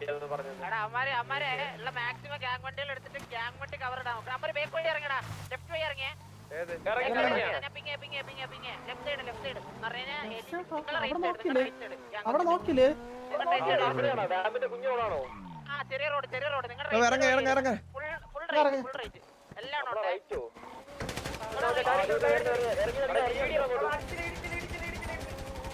എടാ അമ്മാരെ അമ്മാരെ ഉള്ള maximum gang വണ്ടികൾ എടുത്തിട്ട് ഗ്യാങ് വണ്ടി കവർ നോക്കണം അമ്മാര് ബേക്ക് വഴി ഇറങ്ങടാ. ലെഫ്റ്റ് വഴി ഇറങ്ങിയേ. അവിടെ നോക്കില്ലേ ആ ചെറിയ റോഡ് ചെറിയ റോഡ് ഓ, ഇറങ്ങ് ഇറങ്ങ് ഇറങ്ങ്. Full full right full right എല്ലാം ഉണ്ട്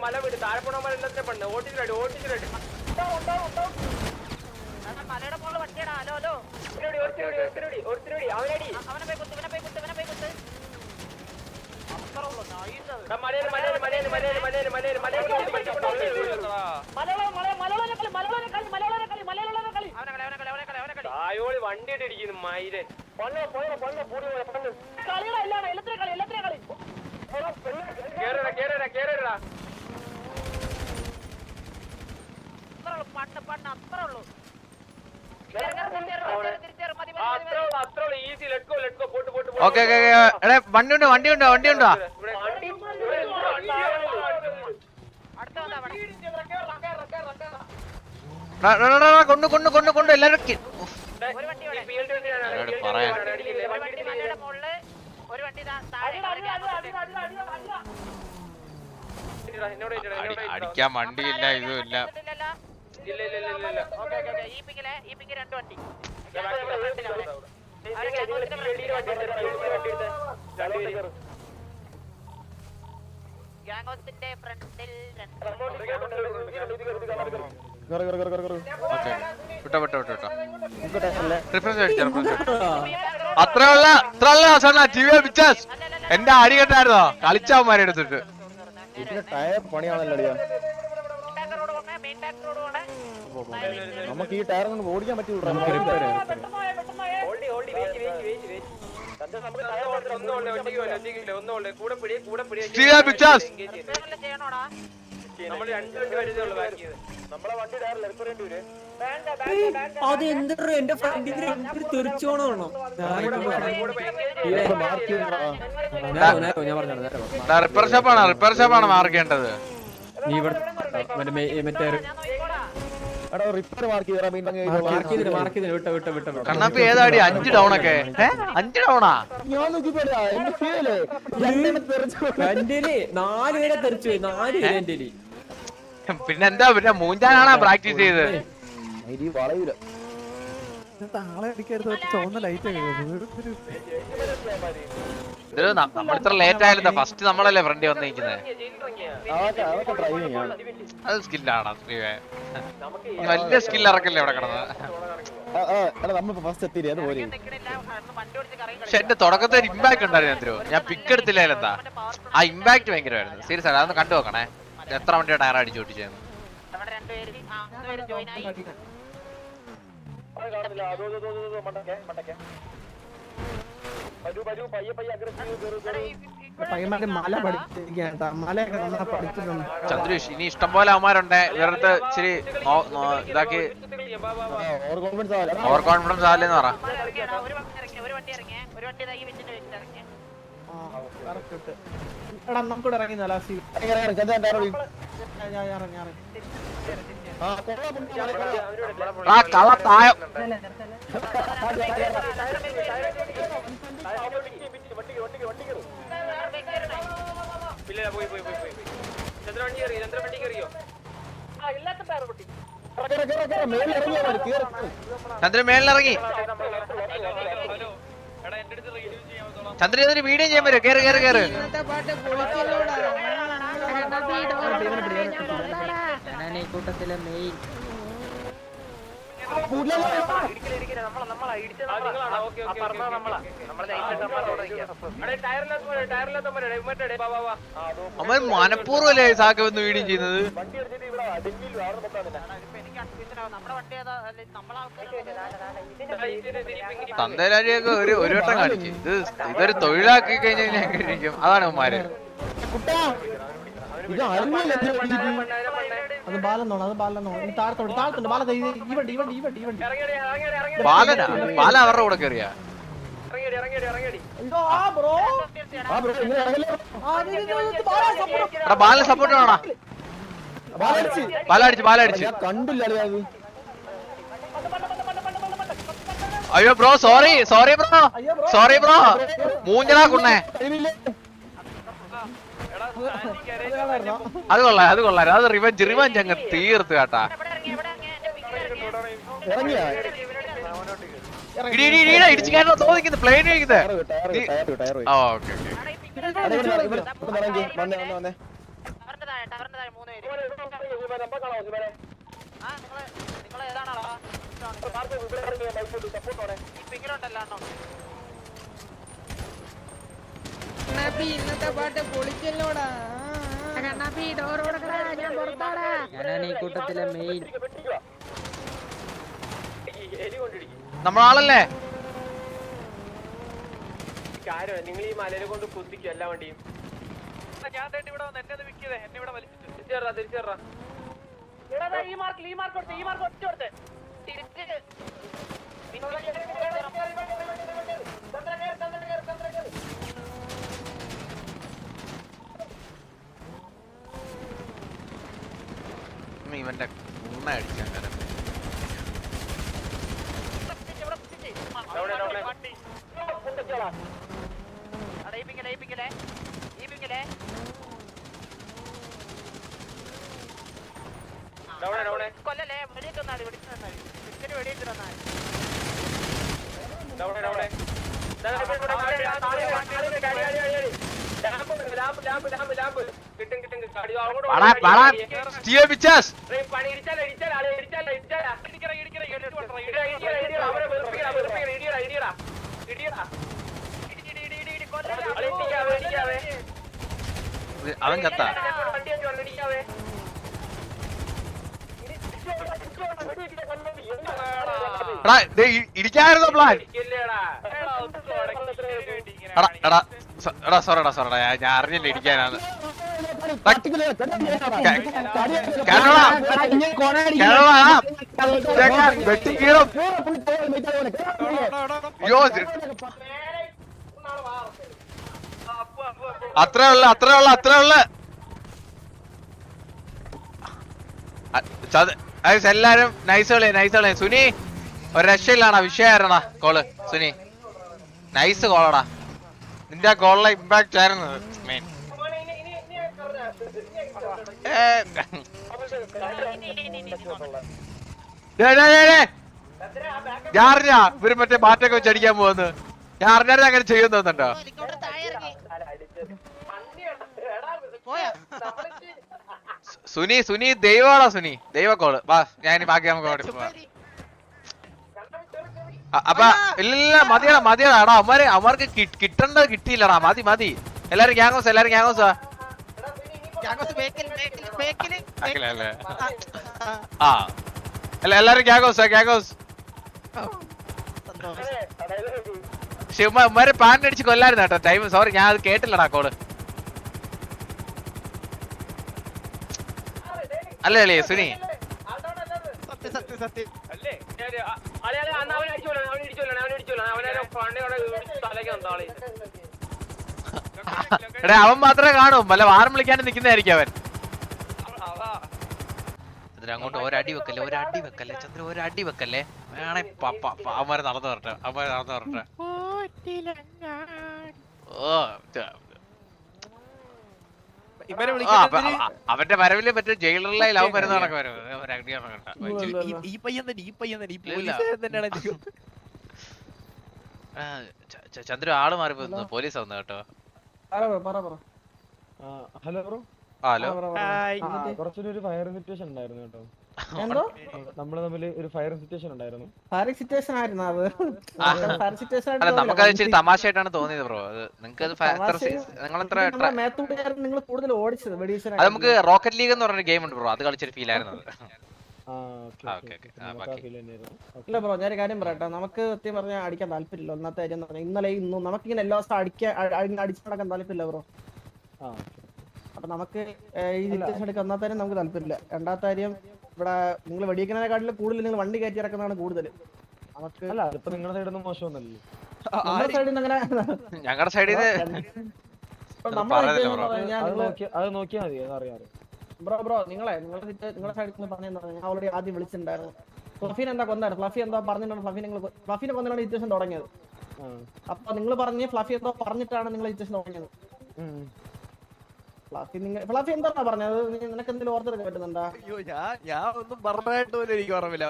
ഓക്കെ ഓക്കെ ഓക്കെ വാ വാ വാ ഈ, വാ വാ മലയുടെ മുകളിൽ വട്ടിയടാ ഹലോ ഹലോ അവനെ പോയി കുത്ത് ഇവനെ പോയി കുത്ത് ഇവനെ പോയി കുത്ത് കളി കളി അവനെ കളി അവനെ കളി അവനെ കളി തായോളി വണ്ടി ഇട്ടിരിക്കുന്നു മൈരൻ കേറടാ കേറടാ കേറടാ അത്രയുള്ളൂ പണ്ട് പണ്ട് അത്രയുള്ളൂ തിരിച്ചേറും മതി ആ, മതി അത്രേ മതി ഉള്ളൂ. അത്രേ ഉള്ളൂ. Easy let go let go pot പോട്ട് ഓക്കെ ഓക്കെ ഓക്കെ എടാ വണ്ടി ഉണ്ടോ? വണ്ടി ഉണ്ടോ? വണ്ടി ഉണ്ടോ? കൊണ്ടു കൊണ്ടു കൊണ്ടു കൊണ്ടു. എല്ലാരും. ഒരു വണ്ടി പറയാൻ. ഒരു. അടിക്കാൻ വണ്ടിയില്ല ഇതും ഇല്ല ഇല്ലല്ലോ ഇല്ല ഇല്ല ഇല്ല ഇല്ല ഓക്കെ ഓക്കെ ഈ ഈ രണ്ട് വണ്ടി. ഫ്രണ്ടിൽ വിട്ടോ വിട്ടോ വിട്ടോ വിട്ടോ. റിഫ്രഷ് അടിച്ചോ റിഫ്രഷ് അത്ര ഉള്ള അത്ര ഉള്ള അവസാന ടി വി പിക്ചേഴ്സ് എന്റെ അടി കെട്ടായിരുന്നോ? കളിച്ചവന്മാരെ എടുത്തിട്ട്. ഇതിന്റെ ടയർ പണിയാണല്ലോ അടിയാ ടാങ്കർ റോഡ് പോണേ മെയിൻ ടാങ്കർ റോഡ് പോണേ നമുക്ക് ഈ ടയർ നിന്ന് ഓടിക്കാൻ വരും. അത് എന്തൊരു എന്റെ ഫ്രണ്ടിൽ എന്തൊരു തെറിച്ചു പോണോ മാർക്ക് ഞാൻ പറഞ്ഞു റിപ്പയർ ഷോപ്പാണ് റിപ്പയർ ഷോപ്പാണ് മാർക്കേണ്ടത്? നീ ഇവിടെ മറ്റേ കണ്ണാപ്പി ഏതാടി? അഞ്ച് ഡൗൺ ഒക്കെ. അഞ്ച് ഡൗണാ ഞാൻ നോക്കിപ്പോടാ തെറിച്ചു നാല് എന്റേൽ പിന്നെന്താ പിന്നെ മൂഞ്ചാനാണാ പ്രാക്ടീസ് ചെയ്ത് താളെ അടിക്കരുത് ചോന്ന ലൈറ്റ് നമ്മൾ ഇത്ര ലേറ്റ് ആയാലും ഫസ്റ്റ് നമ്മളല്ലേ ഫ്രണ്ടി വന്നിരിക്കുന്നത് അത് സ്കില്ലാണ് വലിയ സ്കിൽ ഇറക്കല്ലേ ഇവിടെ കിടന്നത്? പക്ഷെ എന്റെ തുടക്കത്തിൽ ഒരു ഇമ്പാക്ട് ഉണ്ടായിരുന്നു എന്തിനോ ഞാൻ പിക്ക് എടുത്തില്ലായാലും എന്താ? ആ ഇമ്പാക്ട് ഭയങ്കരമായിരുന്നു. സീരിയസ് ആണ് അതൊന്ന് കണ്ടു നോക്കണേ. എത്ര വണ്ടി ടയർ അടിച്ചു പേര് ജോയിൻ ആയി. പയ്യന്മാര് മല പഠിച്ചിരിക്കാ മലയൊക്കെ നന്നാ പഠിച്ചിട്ടുണ്ട്. ചന്ദ്രേഷ് ഇനി ഇഷ്ടം പോലെ അവന്മാരുണ്ട്. ഇവരടുത്ത് ഇച്ചിരി ഇതാക്കി ഓവർ കോൺഫിഡൻസ് ആവില്ലെന്ന് പറ. എടാ നമുക്കിവിടെ ഇറങ്ങി ഇറങ്ങി ഇറങ്ങി ആ കള തായം ഇല്ല പോയി പോയി പോയി പോയി ചന്ദ്ര വണ്ടി കയറി ചന്ദ്ര വണ്ടി കയറിയോ. ചന്ദ്രൻ മേളിലിറങ്ങി ചന്ദ്രൻ ഇതൊരു വീഡിയോ ചെയ്യാൻ പറ്റുമോ കേറ് കേറ് കേറ് കൂട്ടത്തിലെ ഓക്കെ അവൻ മനഃപൂർവമല്ലേ സാക്ക വന്ന് വീഡിയോ ചെയ്യുന്നത്? തന്തേലാരിയൊക്കെ ഒരു ഒരു വട്ടം കാണിച്ചു ഇത് ഇതൊരു തൊഴിലാക്കി കഴിഞ്ഞ് കഴിഞ്ഞാൽ അതാണ് ഉമ്മാര് കുട്ടാ ഇത് അത് ബാലെന്നോണം അത് ബാലെന്നോണം ഈ താഴത്തോട്ട് താഴത്തോട്ട് ബാല ദേ ഈ വണ്ടി ഈ വണ്ടി ഈ വണ്ടി ഈ വണ്ടി ഇറങ്ങിയടി ഇറങ്ങിയടി ഇറങ്ങിയടി ബാലനാ ബാല അവരുടെ കൂടെ കയറിയാ ബാല സപ്പോർട്ട് ബാലടിച്ച്. ബാല അടിച്ച് ബാല അടിച്ച് കണ്ടില്ല. അയ്യോ bro sorry sorry bro sorry bro മൂഞ്ഞടാ കുണ്ണേ? അത് കൊള്ളാം അത് കൊള്ളാം. അത് റിവഞ്ച് റിവഞ്ച് അങ്ങ് തീർത്ത് കേട്ടാ. ഇവിടെ ഇറങ്ങി ഇവിടെ ഇറങ്ങി എന്റെ പിന്നിൽ ഇറങ്ങി ഇറങ്ങിയാ? ഇടി മൂന്ന് ഇന്നത്തെ പാട്ട് പൊളിച്ചല്ലോടാ കണ്ണാപ്പി ഞാൻ ഈ ഞാനാണ് കൂട്ടത്തിലെ മെയിൻ നമ്മളാളല്ലേ നിങ്ങൾ ഈ മലയെ കൊണ്ട് കുത്തിക്കും എല്ലാ വണ്ടിയും ഞാൻ ഇവിടെ വന്ന് എന്നെ വിൽക്കിയത് എന്നെ ഇവിടെ വലിച്ചിട്ട് തിരിച്ചേറാ തിരിച്ചേറാ ഈ മാർക്ക് ഈ മാർക്ക് കൊടുത്തേ ഈ മാർക്ക് ഒറ്റ കൊടുത്ത് തിരിച്ച് ഇവന്റെ കൂണ അടിക്കാൻ കാരണം ഡൗണ്. വണ്ടി. അടാ, ഈ പിങ്ങിലെ, ഈ ഡൗൺ ഡൗൺ ഡൗൺ ഡൗൺ വെടിയിട്ട് വെടിയിട്ട് ഡൗൺ ഡൗൺ ഡൗൺ ഡൗൺ കൊല്ലല്ലേ, സോറടാ ഞാൻ ഞാൻ അറിഞ്ഞില്ല ഇടിക്കാനാണ് തട്ടിക്കില്ലേ? തട്ടിക്കില്ലേ? കേരള എടാ, ഇങ്ങനെ കൊണ കത്ത. ഇടിക്കായിരുന്നു പ്ലാൻ എടാ പോ, പോയി സോറടാ സോറടാ ഞാൻ അറിഞ്ഞില്ല അയ്യോ അത്രേ ഉള്ള അത്രേ ഉള്ള അത്രേ ഉള്ള. എല്ലാരും നൈസ് കളി നൈസ് കളി സുനി ഒരു രക്ഷയില്ലാണ? വിഷയമായിരുന്നാ കോൾ സുനി നൈസ് കോളടാ നിന്റെ ഗോളിലെ ഇമ്പാക്ട് ആയിരുന്നു മെയിൻ ഞാൻ അറിഞ്ഞ ഇവർ മറ്റേ മാറ്റൊക്കെ വെച്ച് അടിക്കാൻ പോകുന്നു ഞാൻ അറിഞ്ഞാലും അങ്ങനെ ചെയ്യുന്നുണ്ടോ തോന്നുന്നുണ്ടോ? സുനി സുനി ദൈവമാണോ സുനി? ദൈവ കോൾ വാ ഞാൻ ബാക്കി നമുക്ക് അവിടെ പോവാം. അപ്പൊ ഇല്ല. മതിയടാ മതിയടാ. എടാ അവന്മാര് അവന്മാർക്ക് കിട്ടേണ്ടത് കിട്ടിയില്ലടാ. മതി മതി. എല്ലാരും ഗ്യാങ്ങോസ് എല്ലാരും ഗ്യാങ്ങോസ്. ആ. അല്ല എല്ലാരും ഗ്യാങ്ങോസ് ഗ്യാങ്ങോസ്. ഉമ്മാരെ പാൻ അടിച്ച് കൊല്ലായിരുന്നു കേട്ടോ. ടൈം സോറി ഞാൻ അത് കേട്ടില്ലടാ കോൾ അല്ലേ അല്ലേ സുനി? സത്യം സത്യം അല്ലേ എടാ അവൻ മാത്രമേ കാണൂ. വല്ല വാരം വിളിക്കാണ്ട് നിക്കുന്നതായിരിക്കും അവൻ. ചന്ദ്ര അങ്ങോട്ട് ഒരടി വെക്കല്ലേ ഒരടി വെക്കല്ലേ ചന്ദ്ര ഒരടി വെക്കല്ലേ. വേണേ അവന്മാരെ നടന്നു വരട്ടെ അവന്മാരെ നടന്നു വരട്ടെ. ഓ ച- ഇവരെ ആ, വിളിക്കാൻ അപ്പൊ അവ- അവന്റെ വരവിൽ മറ്റേ ജയിലറിലെ ലവ് വരുന്ന കണക്ക് വരും ഒരടി കണ്ട. ഈ- ഈ പയ്യൻ തന്നെ ഈ പയ്യൻ തന്നെ ഈ ഇല്ല. പോലീസുകാരൻ തന്നെയാണ് ഇത്. ചന്ദ്ര ആൾ മാറി പോയി പോലീസ് വന്നു കേട്ടോ. പറ പറ പറ. Hello bro. ഹലോ. കുറച്ചൊരു ഫയർ സിറ്റുവേഷൻ ഉണ്ടായിരുന്നു കേട്ടോ. എന്തോ? നമ്മൾ തമ്മിൽ ഒരു ഫയർ സിറ്റുവേഷൻ ഉണ്ടായിരുന്നു. ഫയറിംഗ് സിറ്റുവേഷൻ ആയിരുന്നു അത്. ഫയർ സിറ്റുവേഷൻ അല്ല നമുക്കത് ഇച്ചിരി തമാശയായിട്ടാണ് തോന്നിയത് ബ്രോ അത് നിങ്ങൾക്ക് അത് നിങ്ങൾ എത്ര നിങ്ങൾ കൂടുതൽ ഓടിച്ചത് വെടിവീശൻ അത് നമുക്ക് റോക്കറ്റ് ലീഗ് എന്ന് പറഞ്ഞൊരു ഗെയിം ഉണ്ട് ബ്രോ അത് കളിച്ചൊരു ഫീൽ ആയിരുന്നു അത്. ഇല്ല ബ്രോ ഞാൻ കാര്യം പറയട്ടെ. നമുക്ക് സത്യം പറഞ്ഞാൽ അടിക്കാൻ താല്പര്യമില്ല. ഒന്നാമത്തെ കാര്യം ഇന്നലെ ഇന്നും നമുക്കിങ്ങനെ എല്ലാ ദിവസവും അടിക്കാൻ അടിച്ചു നടക്കാൻ താല്പര്യമില്ല ബ്രോ ആ അപ്പൊ നമുക്ക് ഈ സിറ്റുവേഷൻ എടുക്കാൻ ഒന്നാമത്തെ കാര്യം നമുക്ക് താല്പര്യമില്ല. രണ്ടാമത്തെ കാര്യം ഇവിടെ നിങ്ങൾ വെടിയിക്കുന്നതിനെക്കാട്ടിലും കൂടുതൽ നിങ്ങൾ വണ്ടി കയറ്റി ഇറക്കുന്നതാണ് കൂടുതൽ. നമുക്ക് അല്ല ഇപ്പൊ നിങ്ങളുടെ സൈഡിൽ നിന്ന് മോശമൊന്നല്ലേ നമ്മുടെ സൈഡിൽ നിന്ന് അങ്ങനെ ഞങ്ങളുടെ സൈഡിൽ അത് ബ്രോ. നോക്കിയാൽ മതി അതറിയാറ് ബ്രോ ബ്രോ നിങ്ങളെ നിങ്ങളുടെ നിങ്ങളുടെ സൈഡിൽ നിന്ന് പറഞ്ഞാൽ ഞാൻ ഓൾറെഡി ആദ്യം വിളിച്ചിട്ടുണ്ടായിരുന്നു. ഫ്ലഫീൻ എന്താ കൊന്നായിരുന്നു ഫ്ലഫി എന്താ പറഞ്ഞിട്ടാണ് ഫ്ലഫി നിങ്ങൾ ഫ്ലഫിനെ കൊന്നിട്ടാണ് സിറ്റുവേഷൻ തുടങ്ങിയത്. അപ്പൊ നിങ്ങൾ പറഞ്ഞ് ഫ്ലഫി എന്തോ പറഞ്ഞിട്ടാണ് നിങ്ങൾ സിറ്റുവേഷൻ തുടങ്ങിയത്. ഫ്ലഫി നിങ്ങൾ ഫ്ലഫി എന്താ പറഞ്ഞത് നിനക്ക് എന്തെങ്കിലും ഓർത്തെടുക്കാൻ പറ്റുന്നുണ്ടാ അയ്യോ ഞാൻ ഞാൻ ഒന്നും പറഞ്ഞായിട്ട് പോലും എനിക്ക് ഓർമ്മയില്ല.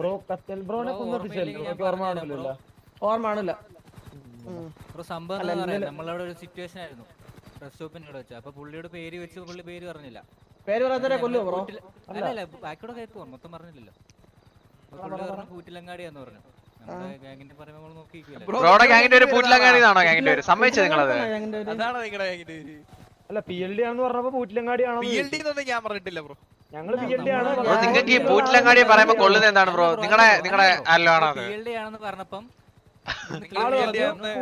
ബ്രോ കത്തൽ ബ്രോനെ ബ്രോ കൊന്നിട്ടില്ലേ ഓർമ്മയില്ലെങ്കിൽ നമുക്ക് ഓർമ്മ ഞാൻ ഓർമ്മ കാണില്ല സംഭവം നമ്മളവിടെ ഒരു സിറ്റുവേഷൻ ആയിരുന്നു. ബസ് സ്റ്റോപ്പിന്റെ അവിടെ വെച്ച്. അപ്പൊ പുള്ളിയുടെ പേര് വെച്ച് പുള്ളി പേര് പറഞ്ഞില്ല. പേര് പറയാത്തവരെ കൊല്ലുവോ ബ്രോ? അല്ല. അല്ല ബാക്കിയോടെ കേൾക്കുമോ മൊത്തം പറഞ്ഞില്ലല്ലോ. പുള്ളി പറഞ്ഞു കൂറ്റിലങ്ങാടിയാന്ന് പറഞ്ഞു. ഗാങ്ങിന്റെ ഒരു ഗാങ്ങിന്റെ ഒരു? സമ്മതിച്ചത് നിങ്ങളത്? ഞങ്ങളുടെ അതാണ് നിങ്ങളുടെ ഗാങ്ങിന്റെ പേര്. അല്ല പി എൽ ഡി ആണെന്ന് പറഞ്ഞപ്പോ പൂറ്റിലങ്ങാടി ആണോ PLD എന്നൊന്നും ഞാൻ പറഞ്ഞിട്ടില്ല ബ്രോ. ഞങ്ങൾ പി എൽ ഡി ആണ് നിങ്ങൾക്ക് ഈ പൂറ്റിലങ്ങാടി പറയുമ്പോ കൊള്ളുന്നത് എന്താണ് ബ്രോ? നിങ്ങളെ നിങ്ങളെ ആണെന്ന് പറഞ്ഞപ്പം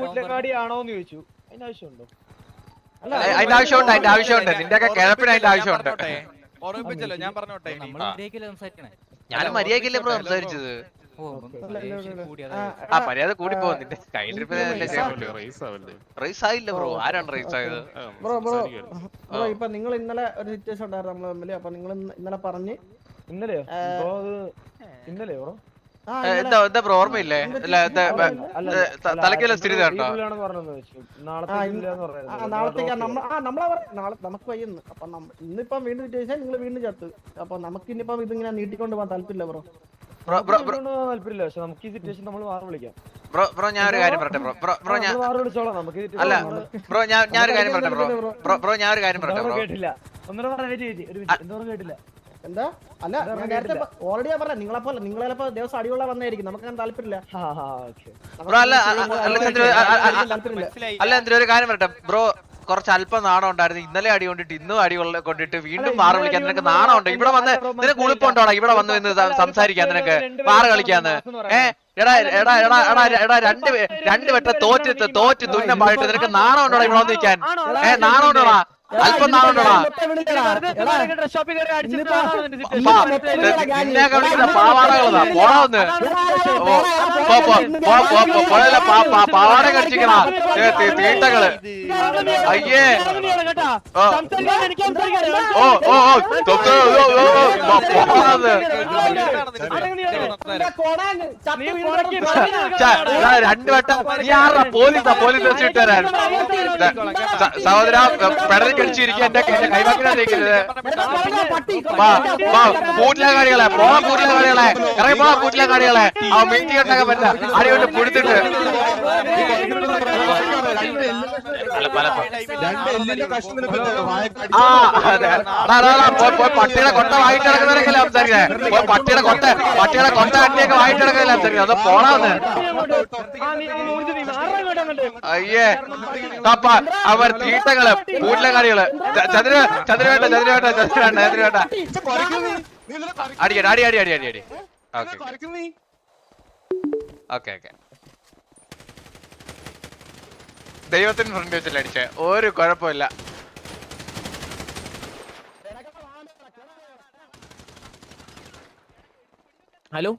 പൂറ്റിലങ്ങാടി ചോദിച്ചു. അതിന്റെ ആവശ്യമുണ്ടോ? അതിന്റെ ആവശ്യമുണ്ട് അതിന്റെ ആവശ്യമുണ്ട്. നിന്റെയൊക്കെ കിഴപ്പിന് അതിന്റെ ആവശ്യമുണ്ട്. ഓർമ്മിപ്പിച്ചല്ലോ ഞാൻ പറഞ്ഞോട്ടെ. ഞാനും മര്യാദക്കല്ലേ ബ്രോ സംസാരിച്ചത്? ആ, മര്യാദ കൂടി പോകുന്നില്ല. റേസ് ആയില്ല ബ്രോ. ആരാണ് റേസ് ആയത്? ബ്രോ ബ്രോ ബ്രോ ഇപ്പൊ നിങ്ങൾ ഇന്നലെ ഒരു സിറ്റുവേഷൻ ഉണ്ടായിരുന്നു നമ്മൾ തമ്മിൽ അപ്പൊ നിങ്ങൾ ഇന്നലെ പറഞ്ഞ് ഇന്നലെയോ? ഇന്നലെയോ ബ്രോ? ആ എന്താ എന്താ ബ്രോ ഓർമ്മയില്ലേ? സ്ഥിതി നമുക്ക് വയ്യുന്നു അപ്പൊ ഇന്നിപ്പം വീണ്ടും സിറ്റുവേഷൻ നിങ്ങൾ വീണ്ടും ചത്ത്. അപ്പൊ നമുക്ക് ഇനിയിപ്പം ഇതിങ്ങനെ നീട്ടിക്കൊണ്ട് പോകാൻ താല്പര്യമില്ല ബ്രോ. ബ്രോ ബ്രോ ബ്രോ താല്പര്യമില്ല പക്ഷെ നമുക്ക് ഈ സിറ്റുവേഷൻ നമ്മൾ വാർ വിളിക്കാം ബ്രോ ബ്രോ ഞാൻ ഒരു കാര്യം പറയട്ടെ ബ്രോ ബ്രോ ബ്രോ ഞാൻ വാർ വിളിച്ചോളാം നമുക്ക് അല്ല ബ്രോ ഞാൻ ഞാൻ ഒരു കാര്യം പറയട്ടെ ബ്രോ ബ്രോ ബ്രോ ഞാൻ ഒരു കാര്യം പറയട്ടെ ബ്രോ കേട്ടില്ല ഒന്നര പറഞ്ഞ വെയിറ്റ് ചെയ്തി ഒരു മിനിറ്റ് എന്തോ കേട്ടില്ല എന്താ അല്ല ഞാൻ നേരത്തെ ഓൾറെഡി ഞാൻ പറഞ്ഞ നിങ്ങളെ പോലെ നിങ്ങളെ ചിലപ്പോ ദിവസം അടിയുള്ള വന്നായിരിക്കും നമുക്ക് അങ്ങനെ താല്പര്യമില്ല ബ്രോ, അല്ല, അല്ല, ഒരു കാര്യം പറയട്ടെ ബ്രോ കുറച്ച് അല്പം നാണം ഉണ്ടായിരുന്നു. ഇന്നലെ അടി കൊണ്ടിട്ട് ഇന്നും അടി കൊണ്ടിട്ട് വീണ്ടും മാറ വിളിക്കാൻ നിനക്ക് നാണം ഉണ്ട് ഇവിടെ വന്ന് നിനക്ക്. ഉളുപ്പുണ്ടോടാ ഇവിടെ വന്ന് അല്ല, സംസാരിക്കാൻ നിനക്ക് മാറ കളിക്കാന്ന്. ഏഹ്. എടാ എടാ എടാ എടാ എടാ രണ്ട് രണ്ട് വെട്ട തോറ്റ് തോറ്റ് തുന്നം പാടിട്ട് നിനക്ക് നാണം ഉണ്ടോടാ ഇവിടെ വന്ന് നിൽക്കാൻ? ഏ നാണം ഉണ്ടോടാ പാവാട കടിച്ചിക്കണ തീട്ടകൾ അയ്യേ ഓ ഓ രണ്ട് വട്ടം നീ ആറാ പോലീസാ പോലീസ് സ- സഹോദര പെടലി കടിച്ചിരിക്കുക എന്റെ എന്റെ കൈവാക്കിനകത്തേക്കരുത് വാ വാ കൂട്ടിലങ്ങാടികളെ പോവാ കൂട്ടിലങ്ങാടികളെ ഇറങ്ങി പോവാ കൂട്ടിലങ്ങാടികളെ ആ മീറ്റിംഗ് ഉണ്ടാക്കാൻ പറ്റില്ല അടിയോട്ട് പുഴുത്തിട്ട് പട്ടിയുടെ കൊട്ട വായിട്ട് കിടക്കുന്നവരൊക്കെയല്ലേ സംസാരിക്കുന്നത് പോയി പട്ടിയുടെ കൊട്ട പട്ടിയുടെ കൊട്ട അട്ടിയൊക്കെ വായിട്ട് കിടക്കുന്നല്ലേ സംസാരിക്കുന്നത് അത് പോണാന്ന് അയ്യേ. തപ്പ അവർ തീട്ടങ്ങൾ കൂട്ടിലങ്ങാടികൾ ചന്ദ്ര ചന്ദ്രവേട്ട ചന്ദ്രവേട്ട ചന്ദ്രവേട്ട ചന്ദ്രവേട്ട അടിക്കട്ടെ അടി അടി അടി അടി അടി ഓക്കെ ഓക്കെ ഓക്കെ. ദൈവത്തിന് ഫ്രണ്ട് വെച്ചല്ലേ അടിച്ച. ഒരു കുഴപ്പമില്ല. ഹലോ?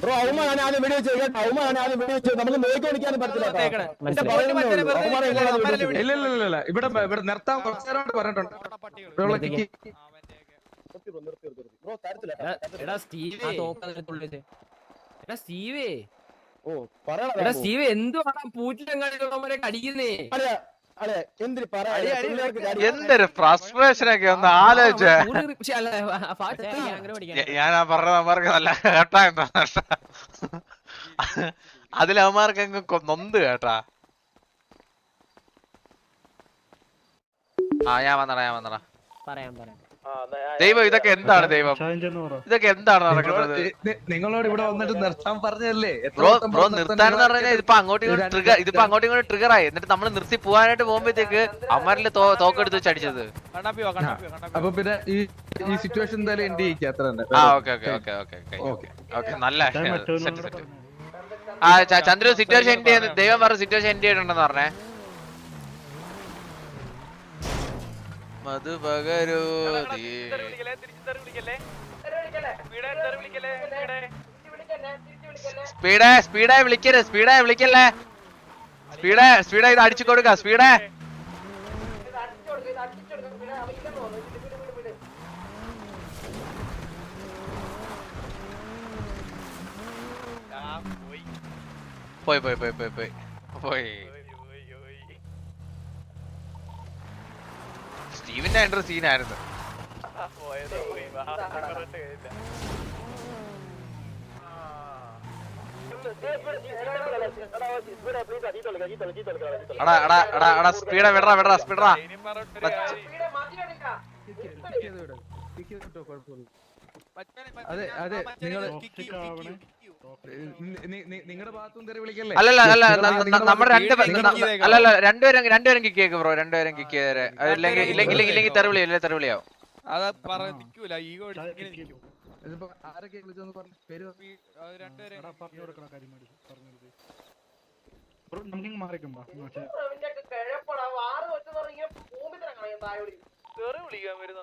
ബ്രോ ആദ്യം വീഡിയോ ആദ്യം നമുക്ക് നോക്കിക്കാനും പറ്റില്ല? ഇല്ല ഇല്ല ഇല്ല, ഇവിടെ ഇവിടെ നിർത്താൻ കുറച്ചു നേരം പറഞ്ഞിട്ടുണ്ട്. ഇവിടെ കിക്കി. ബ്രോ, തരത്തില്ല. എടാ സ്റ്റീവേ. എടാ സ്റ്റീവേ. ഓ പറയണ സ്റ്റീവ് എന്തുവാണ് പൂറ്റിലങ്ങാടിയുള്ളവരെ കടിക്കുന്നേ അതെ അതെ എന്തിന് എന്തൊരു ഫ്രസ്ട്രേഷൻ ഒക്കെ ഒന്ന് ആലോചിച്ചേ. ഞാൻ ആ പറഞ്ഞ അവന്മാർക്ക് നല്ല കേട്ടാ എന്താ അതിൽ അവന്മാർക്ക് അങ്ങ് നൊന്ത് കേട്ടാ. ആ ഞാൻ വന്നടാ ഞാൻ വന്നടാ. പറയാം പറയാം. ദൈവം ഇതൊക്കെ എന്താണ് ദൈവം? ഇതൊക്കെ എന്താണ് നടക്കുന്നത്? നിങ്ങളോട് ഇവിടെ വന്നിട്ട് നിർത്താൻ പറഞ്ഞല്ലേ ബ്രോ ബ്രോ നിർത്താനെന്ന് പറഞ്ഞാൽ ഇതിപ്പോ അങ്ങോട്ടും ഇങ്ങോട്ട് ട്രിഗർ ഇതിപ്പോ അങ്ങോട്ടും ഇങ്ങോട്ട് ട്രിഗർ ആയി. എന്നിട്ട് നമ്മൾ നിർത്തി പോകാനായിട്ട് പോകുമ്പോഴത്തേക്ക് അമ്മരിൽ തോക്കെടുത്ത് വെച്ച് അടിച്ചത് അപ്പൊ പിന്നെ ഈ ഈ സിറ്റുവേഷൻ എന്തായാലും എൻഡ് ചെയ്യിക്കുക അത്ര തന്നെ. ആ okay okay okay okay okay okay. നല്ല സെറ്റ് സെറ്റ്. ആ ചന്ദ്രു സിറ്റുവേഷൻ എൻഡ് ചെയ്യുന്നത് ദൈവം പറഞ്ഞ സിറ്റുവേഷൻ എൻഡ് ചെയ്തിട്ടുണ്ടെന്ന് പറഞ്ഞേ. മധു പകരൂ സ്പീഡേ സ്പീഡേ വിളിക്കരുത്. സ്പീഡേ വിളിക്കല്ലേ? സ്പീഡേ സ്പീഡേ ഇത് അടിച്ചു കൊടുക്ക സ്പീഡേ. പോയി പോയി പോയി പോയി പോയി. പോയി. സ്റ്റീവിന്റെ എൻട്രി സീനായിരുന്നു എടാ എടാ എടാ എടാ സ്പീഡാ വിടറാ വിടറാ സ്പീഡറാ അതെ അതെ നിങ്ങൾ അല്ലല്ല അല്ല നമ്മുടെ രണ്ട്. അല്ലല്ല രണ്ടുപേരും രണ്ടുപേരും കിക്ക് ചെയ്ക്ക് ബ്രോ രണ്ടുപേരും കിക്ക് ചെയ്തേരെ ഇല്ലെങ്കിൽ ഇല്ലെങ്കിൽ ഇല്ലെങ്കിൽ തെറിവിളിയോ ഇല്ലെങ്കിൽ തെറിവിളിയോ അതാ പറ നിക്കൂല ഈഗോ ആരൊക്കെ വിളിച്ചെന്ന് പറഞ്ഞു പേര് വിളിക്കാൻ വരുന്ന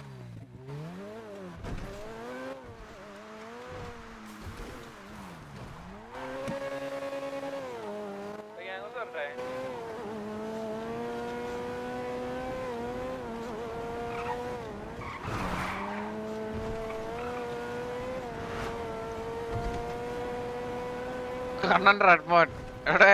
കണ്ണൻ റെഡ്മോൻ എവിടെ?